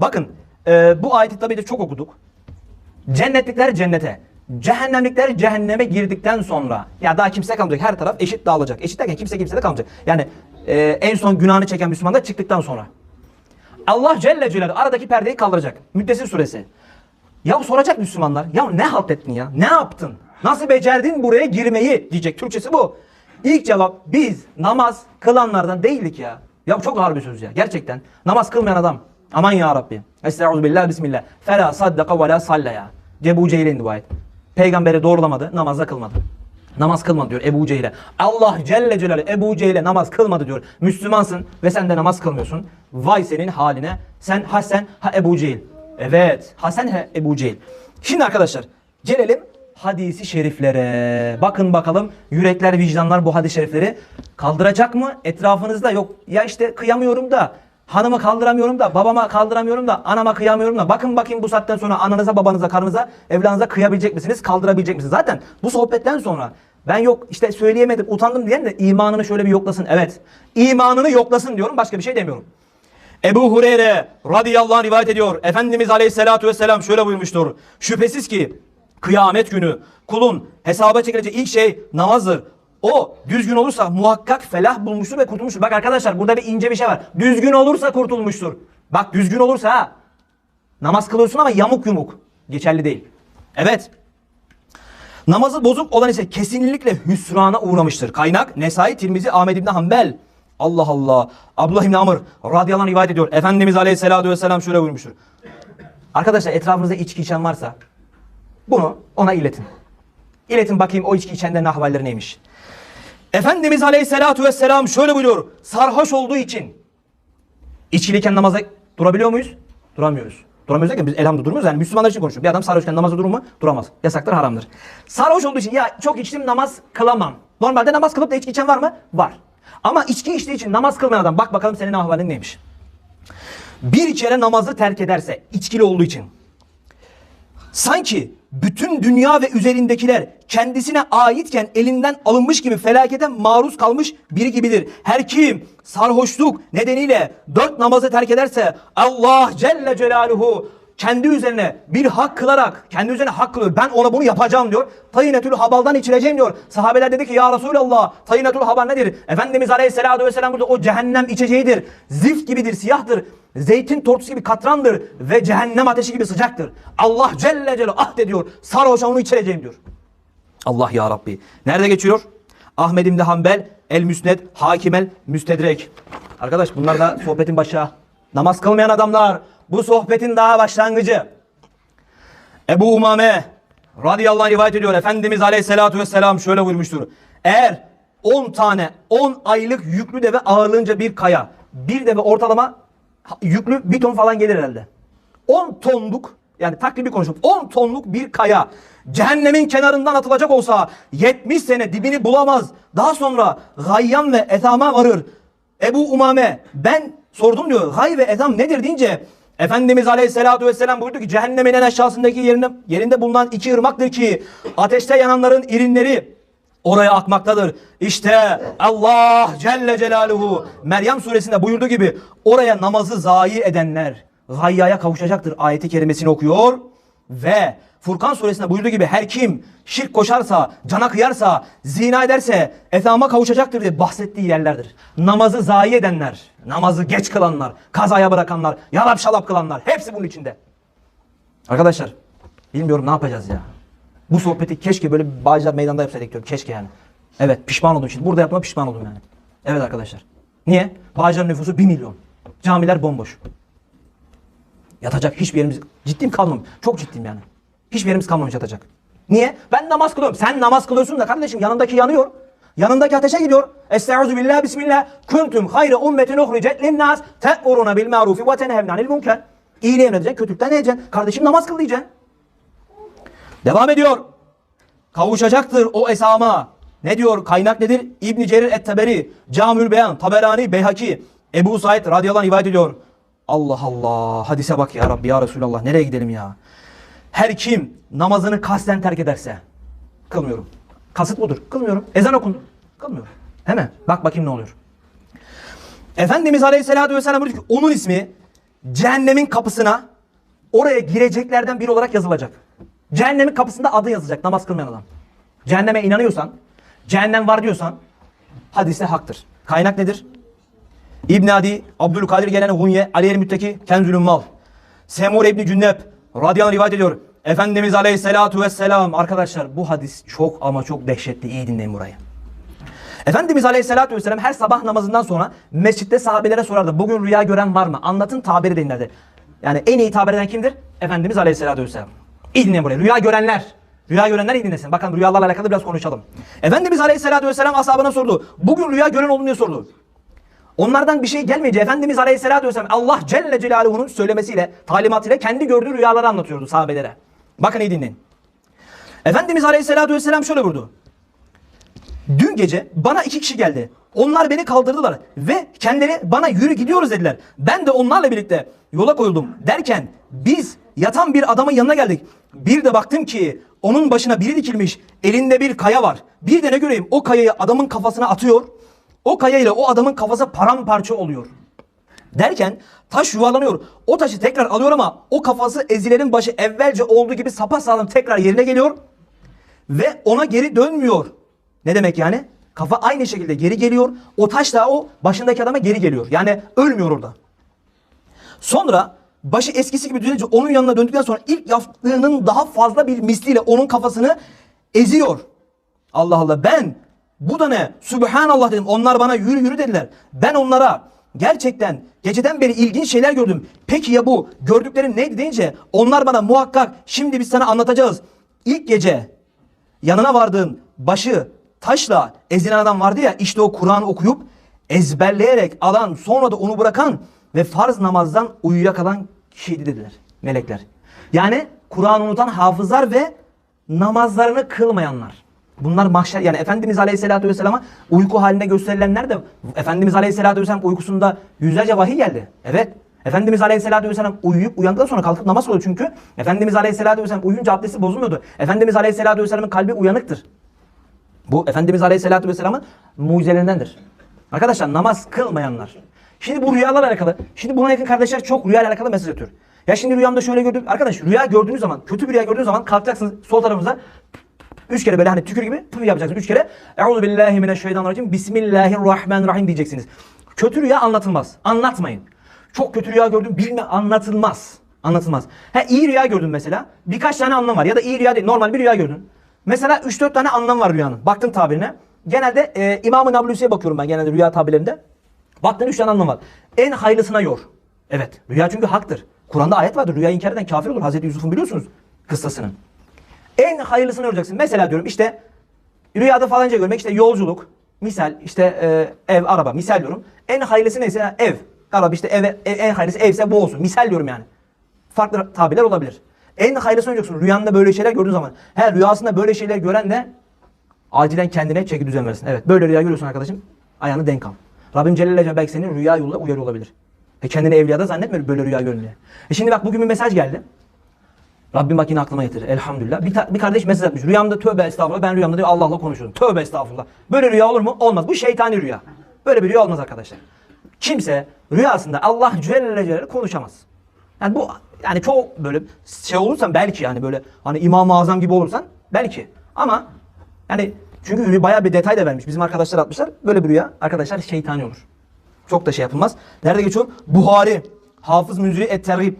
Bakın e, bu ayeti tabii de çok okuduk. Cennetlikler cennete, cehennemlikler cehenneme girdikten sonra ya daha kimse kalmayacak. Her taraf eşit dağılacak. Eşit derken kimse kimse de kalmayacak. Yani e, en son günahını çeken Müslüman da çıktıktan sonra. Allah Celle Celaluhu aradaki perdeyi kaldıracak. Müddessir suresi. Ya soracak Müslümanlar. Ya ne halt ettin ya? Ne yaptın? Nasıl becerdin buraya girmeyi? Diyecek. Türkçesi bu. İlk cevap biz namaz kılanlardan değildik ya. Ya çok ağır bir söz ya. Gerçekten. Namaz kılmayan adam. Aman ya Rabbi. Estaizu bismillah. Fela saddaka ve la salla ya. Ebu Cehil'e indi bu ayet. Peygamberi doğrulamadı. Namazda kılmadı. Namaz kılmadı diyor Ebu Cehil'e. Allah Celle Celaluhu Ebu Cehil'e namaz kılmadı diyor. Müslümansın ve sen de namaz kılmıyorsun. Vay senin haline. Sen ha sen ha Ebu Cehil. Evet. Ha sen ha Ebu Cehil. Şimdi arkadaşlar gelelim hadisi şeriflere. Bakın bakalım yürekler vicdanlar bu hadis-i şerifleri kaldıracak mı? Etrafınızda yok ya işte kıyamıyorum da hanımı kaldıramıyorum da babama kaldıramıyorum da anama kıyamıyorum da bakın bakayım bu saatten sonra ananıza babanıza karınıza evladınıza kıyabilecek misiniz? Kaldırabilecek misiniz? Zaten bu sohbetten sonra ben yok işte söyleyemedim utandım diyen de imanını şöyle bir yoklasın. Evet imanını yoklasın diyorum başka bir şey demiyorum. Ebu Hureyre radıyallahu anh rivayet ediyor. Efendimiz aleyhissalatu vesselam şöyle buyurmuştur. Şüphesiz ki kıyamet günü kulun hesaba çekilecek ilk şey namazdır. O düzgün olursa muhakkak felah bulmuştur ve kurtulmuştur. Bak arkadaşlar burada bir ince bir şey var. Düzgün olursa kurtulmuştur. Bak düzgün olursa ha. Namaz kılıyorsun ama yamuk yumuk. Geçerli değil. Evet. Namazı bozuk olan ise kesinlikle hüsrana uğramıştır. Kaynak Nesai, Tirmizi, Ahmed İbni Hanbel. Allah Allah. Abdullah İbni Amr radıyallahu rivayet ediyor. Efendimiz aleyhissalatu vesselam şöyle buyurmuştur. Arkadaşlar etrafınızda içki içen varsa bunu ona iletin. İletin bakayım o içki içenlerin ahvalleri neymiş. Efendimiz aleyhissalatu vesselam şöyle buyuruyor. Sarhoş olduğu için içkiliyken namaza durabiliyor muyuz? Duramıyoruz. Duramıyoruz derken biz elhamdülillah durmuyoruz. Yani Müslümanlar için konuşuyorum. Bir adam sarhoşken namaza durur mu? Duramaz. Yasaktır, haramdır. Sarhoş olduğu için ya çok içtim namaz kılamam. Normalde namaz kılıp da içki içen var mı? Var. Ama içki içtiği için namaz kılmayan adam bak bakalım senin ahvalin neymiş. Bir kere namazı terk ederse içkili olduğu için sanki bütün dünya ve üzerindekiler kendisine aitken elinden alınmış gibi felakete maruz kalmış biri gibidir. Her kim sarhoşluk nedeniyle dört namazı terk ederse Allah Celle Celaluhu kendi üzerine bir hak kılarak kendi üzerine hak kılıyor. Ben ona bunu yapacağım diyor. Tayyinetül habaldan içileceğim diyor. Sahabeler dedi ki ya Resulallah tayyinetül habal nedir? Efendimiz Aleyhisselatü Vesselam burada o cehennem içeceğidir. Zift gibidir, siyahtır. Zeytin tortusu gibi katrandır ve cehennem ateşi gibi sıcaktır. Allah Celle Celaluhu ahdediyor. Sarhoşa onu içireceğim diyor. Allah ya Rabbi. Nerede geçiyor? Ahmed İbni Hanbel, El Müsned, Hakimel, Müstedrek. Arkadaş bunlar da sohbetin başı. Namaz kılmayan adamlar. Bu sohbetin daha başlangıcı. Ebu Umame radıyallahu anh rivayet ediyor. Efendimiz aleyhissalatu vesselam şöyle buyurmuştur. Eğer 10 tane 10 aylık yüklü deve ağırlığınca bir kaya bir deve ortalama yüklü bir ton falan gelir herhalde. 10 tonluk yani takribi konuşup 10 tonluk bir kaya cehennemin kenarından atılacak olsa 70 sene dibini bulamaz. Daha sonra gayyan ve etama varır. Ebu Umame ben sordum diyor gay ve etam nedir deyince Efendimiz Aleyhisselatü Vesselam buyurdu ki cehennemin en aşağısındaki yerinde, yerinde bulunan iki ırmaktır ki ateşte yananların irinleri oraya akmaktadır. İşte Allah Celle Celaluhu Meryem suresinde buyurduğu gibi oraya namazı zayi edenler gayyaya kavuşacaktır ayeti kerimesini okuyor ve Furkan suresinde buyurduğu gibi her kim şirk koşarsa, cana kıyarsa, zina ederse ethama kavuşacaktır diye bahsettiği yerlerdir. Namazı zayi edenler, namazı geç kılanlar, kazaya bırakanlar, yalap şalap kılanlar hepsi bunun içinde. Arkadaşlar bilmiyorum ne yapacağız ya. Bu sohbeti keşke böyle bir Bağcılar meydanda yapsaydık diyorum. Keşke yani. Evet pişman oldum şimdi. Burada yapmama pişman oldum yani. Evet arkadaşlar. Niye? Bağcılar nüfusu 1 milyon. Camiler bomboş. Yatacak hiçbir yerimiz ciddiyim kalmam. Çok ciddiyim yani. Hiçbir yerimiz kalmamış yatacak. Niye? Ben namaz kılıyorum. Sen namaz kılıyorsun da kardeşim yanındaki yanıyor. Yanındaki ateşe gidiyor. Estaizu billah bismillah. Kuntum hayre ummetin uhricet linnas te'muruna bil ma'rufi ve tenhevne anil münker. İyiliği emredeceksin, kötülükten ne edeceksin? Kardeşim namaz kıl diyeceksin. Devam ediyor. Kavuşacaktır o esama. Ne diyor? Kaynak nedir? İbn Cerir et-Taberi, Camül Beyan, Taberani, Beyhaki, Ebu Said radıyallahu anh rivayet ediyor. Allah Allah. Hadise bak ya Rabbi ya Resulallah. Nereye gidelim ya? Her kim namazını kasten terk ederse kılmıyorum. Kasıt budur. Kılmıyorum. Ezan okundu. Kılmıyorum. Hemen. Bak bakayım ne oluyor. Efendimiz Aleyhisselatü Vesselam buyuruyor ki onun ismi cehennemin kapısına oraya gireceklerden biri olarak yazılacak. Cehennemin kapısında adı yazacak namaz kılmayan adam. Cehenneme inanıyorsan, cehennem var diyorsan hadiste haktır. Kaynak nedir? İbn Adi, Abdülkadir Gelen Hunye, Ali el Mütteki, Kenzülün Mal. Semur İbni Cünnep radıyallahu rivayet ediyor. Efendimiz Aleyhisselatu Vesselam arkadaşlar bu hadis çok ama çok dehşetli. İyi dinleyin burayı. Efendimiz Aleyhisselatü Vesselam her sabah namazından sonra mescitte sahabelere sorardı. Bugün rüya gören var mı? Anlatın tabiri denirdi. Yani en iyi tabir eden kimdir? Efendimiz Aleyhisselatü Vesselam. İyi dinleyin burayı. Rüya görenler. Rüya görenler iyi dinlesin. Bakın rüyalarla alakalı biraz konuşalım. Efendimiz Aleyhisselatü Vesselam ashabına sordu. Bugün rüya gören oldu mu diye sordu. Onlardan bir şey gelmeyince Efendimiz Aleyhisselatü Vesselam Allah Celle Celaluhu'nun söylemesiyle, talimatıyla kendi gördüğü rüyaları anlatıyordu sahabelere. Bakın iyi dinleyin. Efendimiz Aleyhisselatü Vesselam şöyle vurdu. Dün gece bana iki kişi geldi. Onlar beni kaldırdılar ve kendileri bana yürü gidiyoruz dediler. Ben de onlarla birlikte yola koyuldum. Derken biz yatan bir adamın yanına geldik. Bir de baktım ki onun başına biri dikilmiş. Elinde bir kaya var. Bir de ne göreyim o kayayı adamın kafasına atıyor. O kayayla o adamın kafası paramparça oluyor. Derken taş yuvarlanıyor. O taşı tekrar alıyor ama o kafası ezilerin başı evvelce olduğu gibi sapasağlam tekrar yerine geliyor ve ona geri dönmüyor. Ne demek yani? Kafa aynı şekilde geri geliyor. O taş da o başındaki adama geri geliyor. Yani ölmüyor orada. Sonra başı eskisi gibi düzelince onun yanına döndükten sonra ilk yaptığının daha fazla bir misliyle onun kafasını eziyor. Allah Allah ben bu da ne? Subhanallah dedim. Onlar bana yürü yürü dediler. Ben onlara gerçekten geceden beri ilginç şeyler gördüm. Peki ya bu gördüklerin neydi deyince onlar bana muhakkak şimdi biz sana anlatacağız. İlk gece yanına vardığın başı taşla ezilen adam vardı ya işte o Kur'an okuyup ezberleyerek alan sonra da onu bırakan ve farz namazdan uyuyakalan kişiydi dediler melekler. Yani Kur'an unutan hafızlar ve namazlarını kılmayanlar. Bunlar mahşer yani Efendimiz Aleyhisselatü Vesselam'a uyku halinde gösterilenler de Efendimiz Aleyhisselatü Vesselam uykusunda yüzlerce vahiy geldi. Evet. Efendimiz Aleyhisselatü Vesselam uyuyup uyandıktan sonra kalkıp namaz kılıyor çünkü Efendimiz Aleyhisselatü Vesselam uyuyunca abdesti bozulmuyordu. Efendimiz Aleyhisselatü Vesselam'ın kalbi uyanıktır. Bu Efendimiz Aleyhisselatü Vesselam'ın mucizelerindendir. Arkadaşlar namaz kılmayanlar. Şimdi bu rüyalarla alakalı. Şimdi buna yakın kardeşler çok rüya alakalı mesaj atıyor. Ya şimdi rüyamda şöyle gördüm. Arkadaş rüya gördüğünüz zaman, kötü bir rüya gördüğünüz zaman kalkacaksınız sol tarafınıza. Üç kere böyle hani tükür gibi püf yapacaksınız. Üç kere. Euzu billahi mineşşeytanirracim. Bismillahirrahmanirrahim diyeceksiniz. Kötü rüya anlatılmaz. Anlatmayın. Çok kötü rüya gördüm bilme anlatılmaz. Anlatılmaz. Ha iyi rüya gördün mesela. Birkaç tane anlam var. Ya da iyi rüya değil. Normal bir rüya gördün. Mesela 3-4 tane anlam var rüyanın. Baktın tabirine. Genelde e, İmam-ı Nablusi'ye bakıyorum ben genelde rüya tabirlerinde. Baktın 3 tane anlam var. En hayırlısına yor. Evet. Rüya çünkü haktır. Kur'an'da ayet vardır. Rüya inkar eden kafir olur. Hazreti Yusuf'un biliyorsunuz kıssasını. En hayırlısını yoracaksın. Mesela diyorum işte rüyada falanca görmek işte yolculuk. Misal işte e, ev, araba. Misal diyorum. En hayırlısı neyse ev. Araba işte ev, ev, en hayırlısı evse bu olsun. Misal diyorum yani. Farklı tabirler olabilir. En hayırlısını yoracaksın. Rüyanda böyle şeyler gördüğün zaman. He rüyasında böyle şeyler gören de acilen kendine çeki düzen versin. Evet böyle rüya görüyorsun arkadaşım. Ayağını denk al. Rabbim Celle belki seni rüya yoluyla uyarı olabilir. E kendini evliyada zannetme böyle rüya görünce. E şimdi bak bugün bir mesaj geldi. Rabbim bak yine aklıma getirir. Elhamdülillah. Bir, bir kardeş mesaj atmış. Rüyamda tövbe estağfurullah. Ben rüyamda diyor Allah'la konuşuyorum. Tövbe estağfurullah. Böyle rüya olur mu? Olmaz. Bu şeytani rüya. Böyle bir rüya olmaz arkadaşlar. Kimse rüyasında Allah Celle Celaluhu konuşamaz. Yani bu yani çok böyle şey olursan belki yani böyle hani İmam-ı Azam gibi olursan belki. Ama yani çünkü bayağı bir detay da vermiş. Bizim arkadaşlar atmışlar. Böyle bir rüya arkadaşlar şeytani olur. Çok da şey yapılmaz. Nerede geçiyor? Buhari, Hafız Münziri Et-Terhib